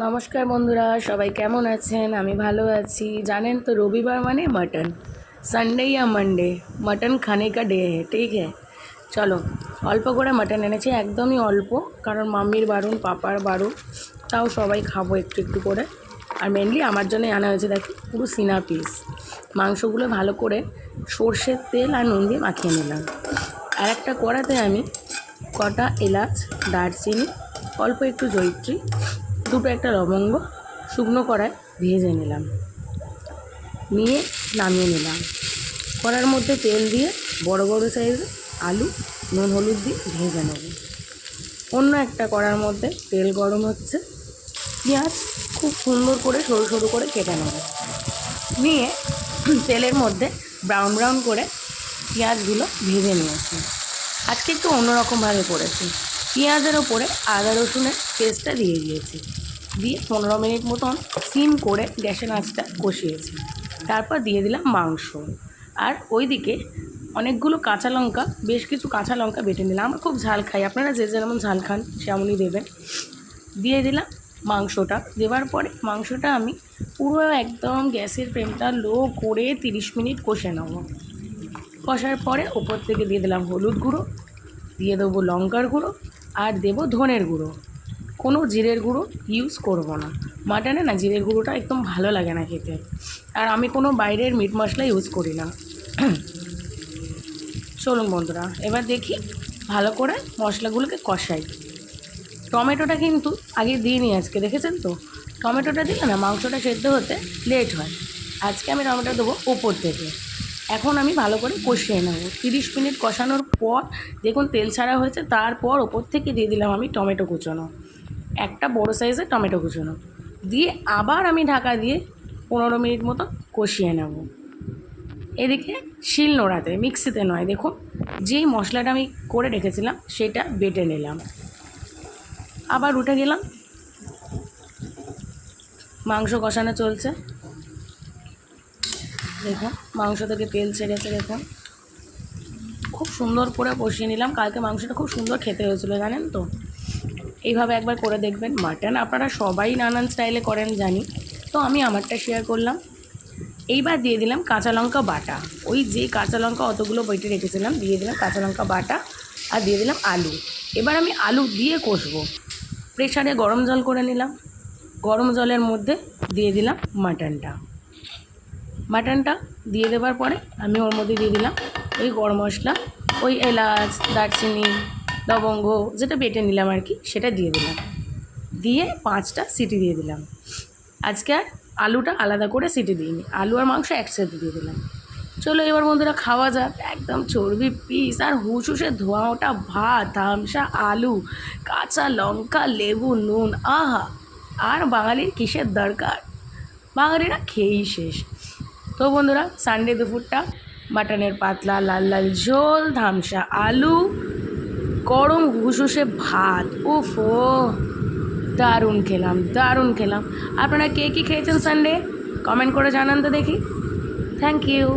নমস্কার বন্ধুরা, সবাই কেমন আছেন? আমি ভালো আছি। জানেন তো, রবিবার মানে মাটন। সানডে ইয়া মানডে মাটন খানে কা ডে হ্যাঁ ঠিক হ্যাঁ চলো, অল্প করে মাটন এনেছি, একদমই অল্প, কারণ মাম্মির বারুন, পাপার বারুন, তাও সবাই খাব একটু একটু করে। আর মেনলি আমার জন্য আনা হয়েছে, দেখো, পুরো সিনা পিস মাংসগুলো ভালো করে সর্ষের তেল আর নুন দিয়ে মাখিয়ে নিলাম। আর একটা কড়াতে আমি কটা এলাচ, দারচিনি, অল্প একটু জৈত্রী দুটো একটা লবঙ্গ শুকনো কড়ায় ভেজে নিলাম। নিয়ে নামিয়ে নিলাম। কড়ার মধ্যে তেল দিয়ে বড় বড় সাইজে আলু, নুন, হলুদ দিয়ে ভেজে নেব। অন্য একটা কড়ার মধ্যে তেল গরম হচ্ছে। পেঁয়াজ খুব সুন্দর করে সরু সরু করে কেটে নেব। নিয়ে তেলের মধ্যে ব্রাউন ব্রাউন করে পেঁয়াজগুলো ভেজে নিয়েছি। আজকে একটু অন্যরকমভাবে করেছি। পেঁয়াজের ওপরে আদা রসুনের পেস্টটা দিয়ে দিয়েছি। দিয়ে পনেরো মিনিট মতন সিম করে গ্যাসের আঁচটা কষিয়েছি। তারপর দিয়ে দিলাম মাংস। আর ওইদিকে অনেকগুলো কাঁচা লঙ্কা, বেশ কিছু কাঁচা লঙ্কা বেটে নিলাম। আমরা খুব ঝাল খাই। আপনারা যে যেমন ঝাল খান, সেমনই দেবেন। দিয়ে দিলাম মাংসটা। দেওয়ার পরে মাংসটা আমি পুরো একদম গ্যাসের ফ্লেমটা লো করে তিরিশ মিনিট কষে নেব। কষার পরে ওপর থেকে দিয়ে দিলাম হলুদ গুঁড়ো। দিয়ে দেবো লঙ্কার গুঁড়ো। আর দেবো ধনের গুঁড়ো। কোনো জিরের গুঁড়ো ইউজ করব না। মাটনে না, জিরের গুঁড়োটা একদম ভালো লাগে না খেতে। আর আমি কোনো বাইরের মিট মশলা ইউজ করি না। চলুন বন্ধুরা, এবার দেখি ভালো করে মশলাগুলোকে কষাই। টমেটোটা কিন্তু আগে দিইনি আজকে, দেখেছেন তো? টমেটোটা দিলে না, মাংসটা সেদ্ধ হতে লেট হয়। আজকে আমি টমেটো দেবো ওপর থেকে। এখন আমি ভালো করে কষিয়ে নেব। তিরিশ মিনিট কষানোর পর দেখুন তেল ছাড়া হয়েছে, তারপর ওপর থেকে দিয়ে দিলাম আমি টমেটো কুচোনো। একটা বড় সাইজের টমেটো কুচোনো। দিয়ে আবার আমি ঢাকা দিয়ে পনেরো মিনিট মতো কষিয়ে নেব। এদিকে শিল নোড়াতে, মিক্সিতে নয়, দেখুন। যেই মশলাটা আমি করে রেখেছিলাম, সেটা বেটে নিলাম। আবার উঠে গেলাম। মাংস কষানো চলছে। দেখুন, মাংস থেকে তেল ছেড়েছে, দেখুন। খুব সুন্দর করে কষিয়ে নিলাম। কালকে মাংসটা খুব সুন্দর খেতে হয়েছিল, জানেন তো? এইভাবে একবার করে দেখবেন মাটন। আপনারা সবাই নানান স্টাইলে করেন, জানি। তো আমি আমারটা শেয়ার করলাম। এইবার দিয়ে দিলাম কাঁচা লঙ্কা বাটা। ওই যে কাঁচা লঙ্কা অতগুলো বেটে রেখেছিলাম, দিয়ে দিলাম কাঁচা লঙ্কা বাটা আর দিয়ে দিলাম আলু। এবার আমি আলু দিয়ে কষবো। প্রেশারে গরম জল করে নিলাম। গরম জলের মধ্যে দিয়ে দিলাম মাটনটা। মাটনটা দিয়ে দেওয়ার পরে আমি ওর মধ্যে দিয়ে দিলাম ওই গরম মশলা, ওই এলাচ, দারচিনি, লবঙ্গ, যেটা বেটে নিলাম আর কি, সেটা দিয়ে দিলাম। দিয়ে পাঁচটা সিটি দিয়ে দিলাম। আজকে আর আলুটা আলাদা করে সিটি দিইনি, আলু আর মাংস একসাথে দিয়ে দিলাম। চলো এবার বন্ধুরা খাওয়া যাক, একদম চর্বি পিস, আর হুসুসে ধোয়া ওটা ভাত, ধামসা আলু, কাঁচা লঙ্কা, লেবু, নুন, আহা! আর বাঙালির কিসের দরকার? বাঙালিরা খেয়েই শেষ। তো বন্ধুরা সানডে দুপুরটা মাটনের পাতলা, লাল লাল ঝোল, ধামসা আলু, গরম ঘুষুষে ভাত। ও ও, দারুণ খেলাম দারুণ খেলাম। আপনারা কে কী খেয়েছেন সানডে কমেন্ট করে জানান তো দেখি। Thank you